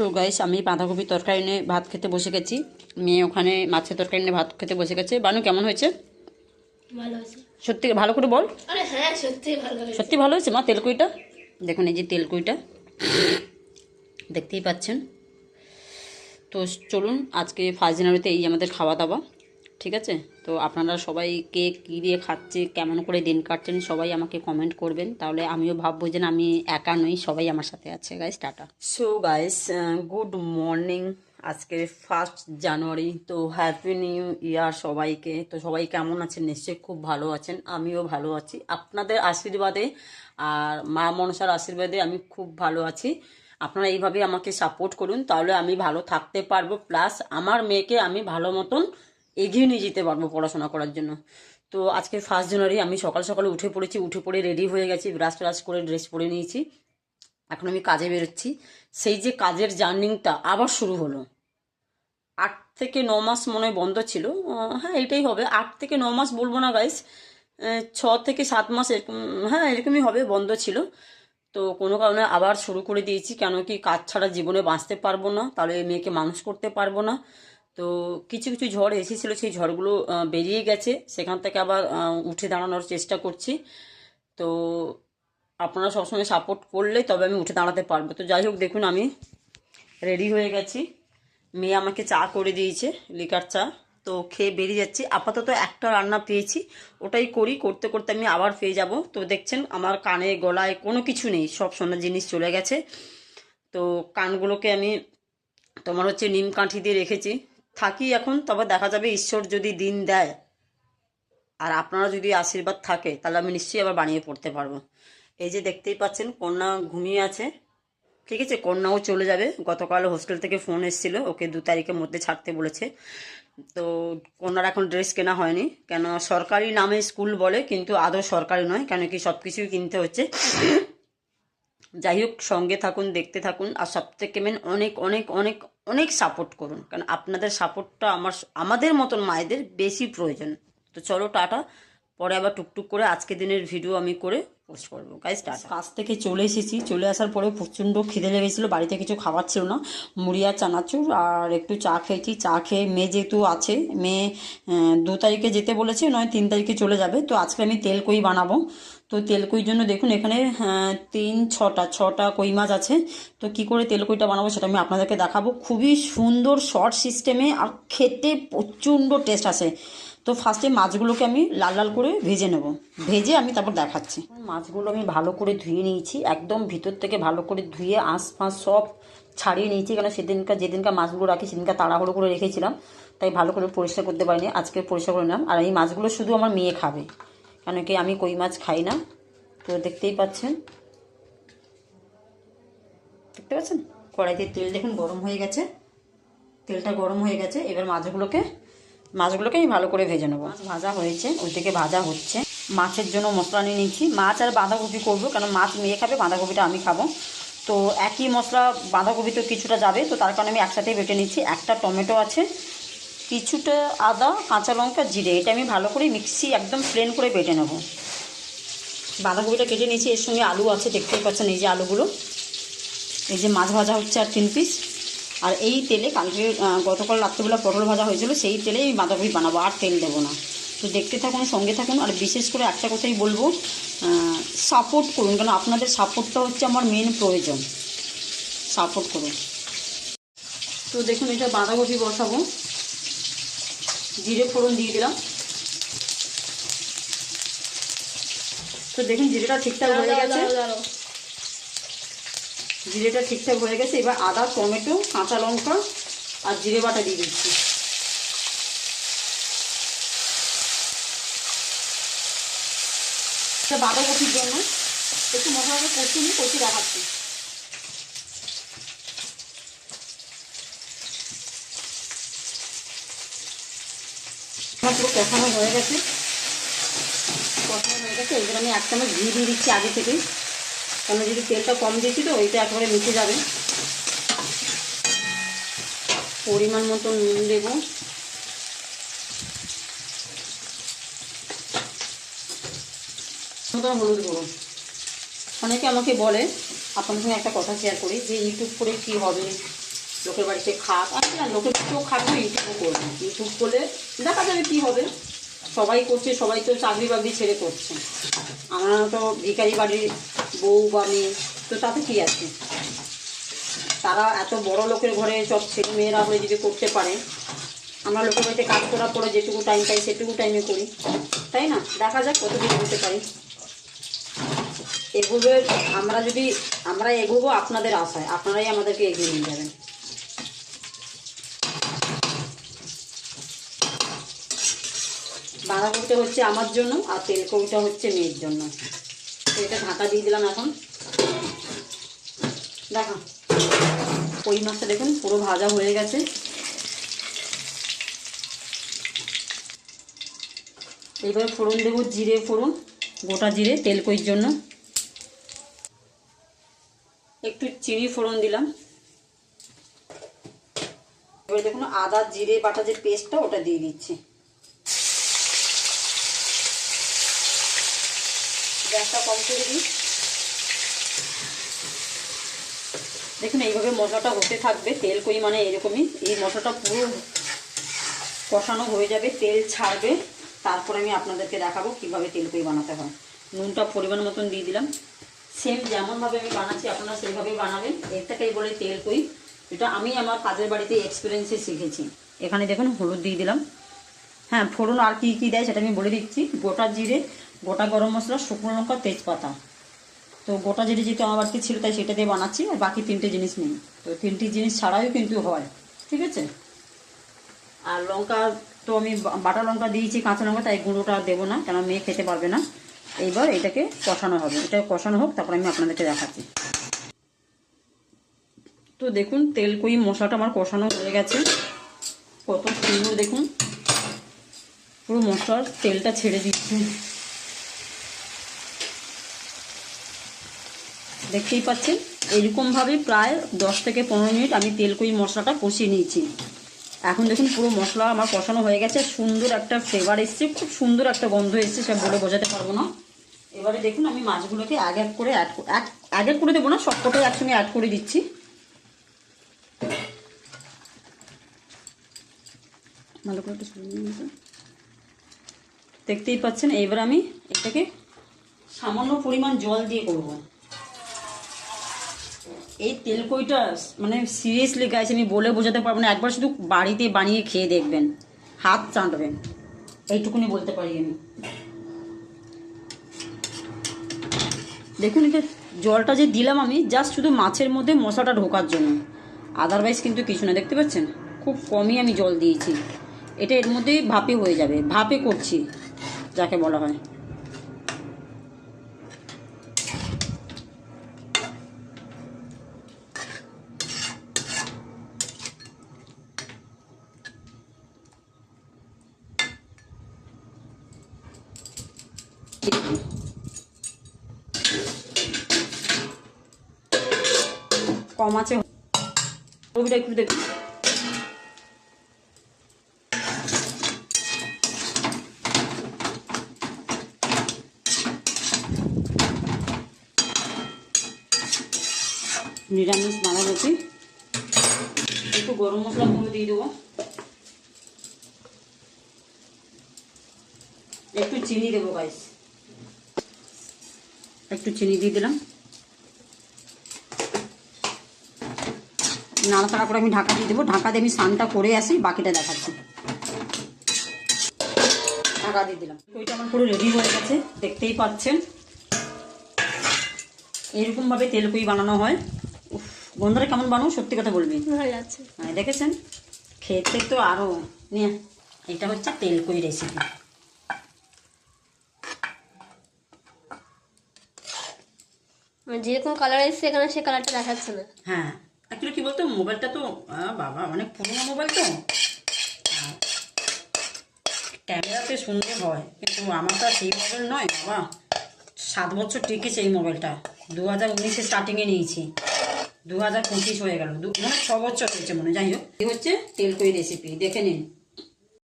So guys আমি বাঁধাকপি তরকারি নিয়ে ভাত খেতে বসে গেছি। মেয়ে ওখানে মাছের তরকারি নিয়ে ভাত খেতে বসে গেছে। বানু কেমন হয়েছে? সত্যি ভালো করে বল। হ্যাঁ সত্যি ভালো হয়েছে? মা তেলকুইটা? দেখুন এই যে তেলকুইটা। দেখতেই পাচ্ছেন। তো চলুন আজকে ফার্স্ট জানুয়ারিতে এই আমাদের খাওয়া দাওয়া। ঠিক আছে? তো আপনারা সবাই কে কী দিয়ে খাচ্ছে, কেমন করে দিন কাটছেন, সবাই আমাকে কমেন্ট করবেন। তাহলে আমিও ভাববো যে আমি একা নই, সবাই আমার সাথে আছে। Guys tata. So guys good morning আজকে ফার্স্ট জানুয়ারি তো হ্যাপি নিউ ইয়ার সবাইকে। তো সবাই কেমন আছেন? নিশ্চয়ই খুব ভালো আছেন। আমিও ভালো আছি। আপনাদের আশীর্বাদে আর মা মনসার আশীর্বাদে আমি খুব ভালো আছি। আপনারা এইভাবে আমাকে সাপোর্ট করুন, তাহলে আমি ভালো থাকতে পারব। প্লাস আমার মেয়েকে আমি ভালো মতন এগিয়ে নিয়ে যেতে পারব পড়াশোনা করার জন্য। তো আজকে ফার্স্ট জানুয়ারি আমি সকাল সকালে উঠে পড়েছি, উঠে পড়ে রেডি হয়ে গেছি ব্রাশ ট্রাশ করে ড্রেস পরে নিয়েছি। এখন আমি কাজে বেরোচ্ছি। সেই যে কাজের জার্নিংটা আবার শুরু হলো। আট থেকে ন মাস মনে হয় বন্ধ ছিল। হ্যাঁ এটাই হবে। আট থেকে ন মাস বলব না গাইস ছ থেকে সাত মাস এরকম হ্যাঁ এরকমই হবে, বন্ধ ছিল। তো কোনো কারণে আবার শুরু করে দিয়েছি। কেন কি কাজ ছাড়া জীবনে বাঁচতে পারব না, তাহলে মেয়েকে মানুষ করতে পারব না। তো কিছু কিছু ঝড় এসেছিল, সেই ঝড়গুলো বেরিয়ে গেছে। সেখান থেকে আবার উঠে দাঁড়ানোর চেষ্টা করছি। তো আপনারা সবসময় সাপোর্ট করলে তবে আমি উঠে দাঁড়াতে পারব। তো যাই হোক, দেখুন আমি রেডি হয়ে গেছি। মেয়ে আমাকে চা করে দিয়েছে লিকার চা। তো খেয়ে বেরিয়ে যাচ্ছি। আপাতত একটা রান্না পেয়েছি, ওটাই করি। করতে করতে আমি আবার পেয়ে যাব। তো দেখছেন, আমার কানে, গলায় কোনো কিছু নেই। সব সোনার জিনিস চলে গেছে। তো কানগুলোকে আমি তোমার হচ্ছে নিম কাঠি দিয়ে রেখেছি। থাকি এখন, তবে দেখা যাবে ঈশ্বর যদি দিন দেয়, আর আপনারা যদি আশীর্বাদ থাকে, তাহলে আমি নিশ্চয়ই আবার বানিয়ে পড়তে পারব। এই যে দেখতেই পাচ্ছেন, কন্যা ঘুমিয়ে আছে। ঠিক আছে, কন্যাও চলে যাবে। গতকাল হোস্টেল থেকে ফোন এসেছিল, ওকে দু তারিখের মধ্যে ছাড়তে বলেছে। তো কন্যার এখন ড্রেস কেনা হয়নি, কেন সরকারি নামে স্কুল বলে, কিন্তু আদৌ সরকারি নয়, কেন কি সব কিছুই কিনতে হচ্ছে। যাই হোক, সঙ্গে থাকুন, দেখতে থাকুন, আর সব থেকে মেন অনেক অনেক অনেক অনেক সাপোর্ট করুন। কারণ আপনাদের সাপোর্টটা আমার, আমাদের মতন মায়েদের বেশি প্রয়োজন। তো চলো, টাটা। পরে আবার টুকটুক করে আজকে দিনের ভিডিও আমি করে পোস্ট করব। Guys tata. কাজ থেকে চলে এসেছি। চলে আসার পরে প্রচণ্ড খিদে লেগেছিলো। বাড়িতে কিছু খাবার ছিল না। মুড়ি আর চানাচুর আর একটু চা খেয়েছি। চা খেয়ে মেয়ে যেহেতু আছে, মেয়ে দু তারিখে যেতে বলেছে, নয় তিন তারিখে চলে যাবে। তো আজকে আমি তেল কই বানাবো? তো তেল কইর জন্য দেখুন, এখানে তিন, ছটা ছটা কই মাছ আছে। তো কি করে তেলকুইটা বানাবো সেটা আমি আপনাদেরকে দেখাবো। খুবই সুন্দর শর্ট সিস্টেমে আর খেতে প্রচণ্ড টেস্ট আসে। তো ফার্স্টে মাছগুলোকে আমি লাল লাল করে ভেজে নেব। ভেজে আমি তারপর দেখাচ্ছি। মাছগুলো আমি ভালো করে ধুয়ে নিয়েছি, একদম ভিতর থেকে ভালো করে ধুয়ে আঁশ ফাঁস সব ছাড়িয়ে নিয়েছি। কেন সেদিনকার, যেদিনকার মাছগুলো রাখি, সেদিনকার তাড়াহুড়ো করে রেখেছিলাম। তাই ভালো করে পরিষ্কার করতে পারিনি, আজকে পরিষ্কার করে নিলাম। আর এই মাছগুলো শুধু আমার মেয়ে খাবে। কেন কি আমি কই মাছ খাই না? তো দেখতেই পাচ্ছেন। দেখতে পাচ্ছেন? কড়াইতে তেল দেখুন গরম হয়ে গেছে। তেলটা গরম হয়ে গেছে। এবার মাছগুলোকে মাছগুলোকে আমি ভালো করে ভেজে নেব। ভাজা হয়েছে, ওইদিকে ভাজা হচ্ছে। মাছের জন্য মশলা নিয়ে নিচ্ছি। মাছ আর বাঁধাকপি করব, কেন মাছ মেয়ে খাবে, বাঁধাকপিটা আমি খাব। তো একই মশলা, বাঁধাকপি তো কিছুটা যাবে, তো তার কারণে আমি একসাথেই বেটে নিচ্ছি। একটা টমেটো আছে কিছুটা আদা, কাঁচা লঙ্কা, জিরে। এটা আমি ভালো করে মিক্সি একদম প্লেন করে বেটে নেব। বাঁধাকপিটা কেটে নিয়েছি, এর সঙ্গে আলু আছে, দেখতেই পাচ্ছেন এই যে আলুগুলো। এই যে মাছ ভাজা হচ্ছে আর তিন পিস আর এই তেলে কালকে গতকাল রাত্রিবেলা পটল ভাজা হয়েছিল, সেই তেলেই আমি বাঁধাকপি বানাবো, আর তেল দেবো না। তো দেখতে থাকুন, সঙ্গে থাকুন, আর বিশেষ করে একটা কথাই বলব সাপোর্ট করুন কারণ আপনাদের সাপোর্টটা হচ্ছে আমার মেন প্রয়োজন। সাপোর্ট করুন। তো দেখুন, এটা বাঁধাকপি বসাবো। জিরে ফোড়ন দিয়ে দিলাম। তো দেখুন জিরেটা ঠিকঠাক হয়ে গেছে। জিরেটা ঠিকঠাক হয়ে গেছে। এবার আদা টমেটো কাঁচা লঙ্কা আর জিরে বাটা দিয়ে দিচ্ছি। বাঁধাকপির জন্য। একটু মশলাটা কষি নিই কষি দেখাচ্ছি। আমার পুরো কষানো হয়ে গেছে। কষানো হয়ে গেছে এবার আমি এক চামচ ঘি দিয়ে দিচ্ছি আগে থেকেই। কারণ যদি তেলটা কম দিয়েছি তো ওইটা একেবারে মিশে যাবে। পরিমাণ মতো নুন দেব। হলুদ গুঁড়ো। অনেকে আমাকে বলে আপনাদের সঙ্গে একটা কথা শেয়ার করি যে ইউটিউব করে কী হবে? লোকের বাড়িতে খাক আচ্ছা না লোকের বাড়িতেও খাব ইউটিউবও করব। ইউটিউব করলে দেখা যাবে কি হবে। সবাই করছে, সবাই তো চাকরি বাকরি ছেড়ে করছে। আমরা তো ভিখারি বাড়ির বউ বা মেয়ে, তো তাতে কী আছে? তারা এত বড় লোকের ঘরে সব ছেলে মেয়েরা হয়ে যদি করতে পারে, আমরা লোকের বাড়িতে কাজ করার পরে যেটুকু টাইম পাই সেটুকু টাইমে করি। তাই না? দেখা যাক কতদিন করতে পারি। এগোবে, আমরা যদি, আমরা এগোবো আপনাদের আশায়, আপনারাই আমাদেরকে এগিয়ে নিয়ে যাবেন। বাঁধাকপিটা হচ্ছে আমার জন্য আর তেলকপিটা হচ্ছে মেয়ের জন্য। এটা ঢাকা দিয়ে দিলাম এখন। দেখা। কই মাছটা দেখুন, পুরো ভাজা হয়ে গেছে। এইবারে ফোড়ন দেবো জিরে, ফোড়ন, গোটা জিরে তেল কইর জন্য। একটু চিনি ফোড়ন দিলাম। এবারে দেখুন আদা, জিরে, বাটা যে পেস্টটা ওটা দিয়ে দিচ্ছি। গ্যাসটা কম করে দিই। দেখুন, এইভাবে মশলাটা হতে থাকবে, তেল কই মানে এরকমই। এই মশলাটা পুরো কষানো হয়ে যাবে, তেল ছাড়বে। তারপরে আমি আপনাদেরকে দেখাবো কীভাবে তেল কই বানাতে হয়। নুনটা পরিমাণ মতন দিয়ে দিলাম। সেম যেমনভাবে আমি বানাচ্ছি, আপনারা সেইভাবেই বানাবেন। এর থেকেই বলে তেল কই এটা আমি আমার কাজের বাড়িতে এক্সপিরিয়েন্সে শিখেছি। এখানে দেখুন, হলুদ দিয়ে দিলাম। হ্যাঁ ফোড়ন আর কী কী দেয় সেটা আমি বলে দিচ্ছি। গোটা জিরে গোটা গরম মশলা, শুকনো লঙ্কা, তেজপাতা। তো গোটা জিরে যেহেতু আমার বাড়িতে ছিল, তাই সেটা দিয়ে বানাচ্ছি, আর বাকি তিনটে জিনিস নেই। তো তিনটি জিনিস ছাড়াও কিন্তু হয়, ঠিক আছে? আর লঙ্কা, তো আমি বাটা লঙ্কা দিয়েছি, কাঁচা লঙ্কা, তাই গুঁড়োটা দেবো না কেন মেয়ে খেতে পারবে না। এইবার এটাকে কষানো হবে। এটা কষানো হোক, তারপর আমি আপনাদেরকে দেখাচ্ছি। তো দেখুন, তেল কই মশলাটা আমার কষানো হয়ে গেছে। কত সুন্দর দেখুন। পুরো মশলার তেলটা ছেড়ে দিচ্ছে। দেখতেই পাচ্ছেন এইরকমভাবে প্রায় দশ থেকে পনেরো মিনিট আমি তেল কই মশলাটা কষিয়ে নিয়েছি। এখন দেখুন পুরো মশলা আমার কষানো হয়ে গেছে, সুন্দর একটা ফ্লেভার এসছে, খুব সুন্দর একটা গন্ধ এসছে, সে বলে বোঝাতে পারব না। এবারে দেখুন আমি মাছগুলোকে এক এক করে অ্যাড এক এক করে দেবো না সবকটাই একসঙ্গে অ্যাড করে দিচ্ছি। ভালো করে। দেখতেই পাচ্ছেন এবার আমি এটাকে সামান্য পরিমাণ জল দিয়ে করব। এই তেলকইটা মানে সিরিয়াসলি গাইস আমি বলে বোঝাতে পারব না। একবার শুধু বাড়িতে বানিয়ে খেয়ে দেখবেন। হাত চাঁটবেন। এইটুকুনি বলতে পারি আমি। দেখুন এটা জলটা যে দিলাম আমি জাস্ট শুধু মাছের মধ্যে মশলাটা ঢোকার জন্য। আদারওয়াইজ কিন্তু কিছু না, দেখতে পাচ্ছেন? খুব কমই আমি জল দিয়েছি। এটা এর মধ্যেই ভাপে হয়ে যাবে। ভাপে করছি, যাকে বলা হয়। কম আছে। ওইটা একটু দেখুন নিরামিষ বাঁধাকপি। একটু গরম মশলা গুঁড়ো দিয়ে দেবো। একটু চিনি দেবো গাইস একটু চিনি দিয়ে দিলাম। নাড়াচাড়া করে আমি ঢাকা দিয়ে দেবো। ঢাকা দিয়ে আমি স্নানটা করে আসি বাকিটা দেখাচ্ছি। ঢাকা দিয়ে দিলাম। ওইটা আমার পুরো রেডি হয়ে গেছে দেখতেই পাচ্ছেন। এরকমভাবে তেলকুই বানানো হয়। উফ, বন্ধুরা কেমন বানাও? সত্যি কথা বলবি। হ্যাঁ দেখেছেন? খেতে তো আরও নিয়ে এটা হচ্ছে তেলকুই রেসিপি যেরকম কালার এসছে এখানে সে কালারটা দেখাচ্ছে না। হ্যাঁ। অ্যাকচুয়ালি কী বলতো মোবাইলটা তো বাবা, অনেক পুরোনো মোবাইল তো। ক্যামেরাতে সুন্দর হয় কিন্তু আমার তো সেই মোবাইল নয়, বাবা। সাত বছর টিকেছে এই মোবাইলটা দু হাজার উনিশে স্টার্টিংয়ে নিয়েছি। দু হাজার পঁচিশ হয়ে গেল। দু মানে ছ বছর হয়েছে মনে। যাই হোক, এই হচ্ছে তেলকই রেসিপি দেখে নিন।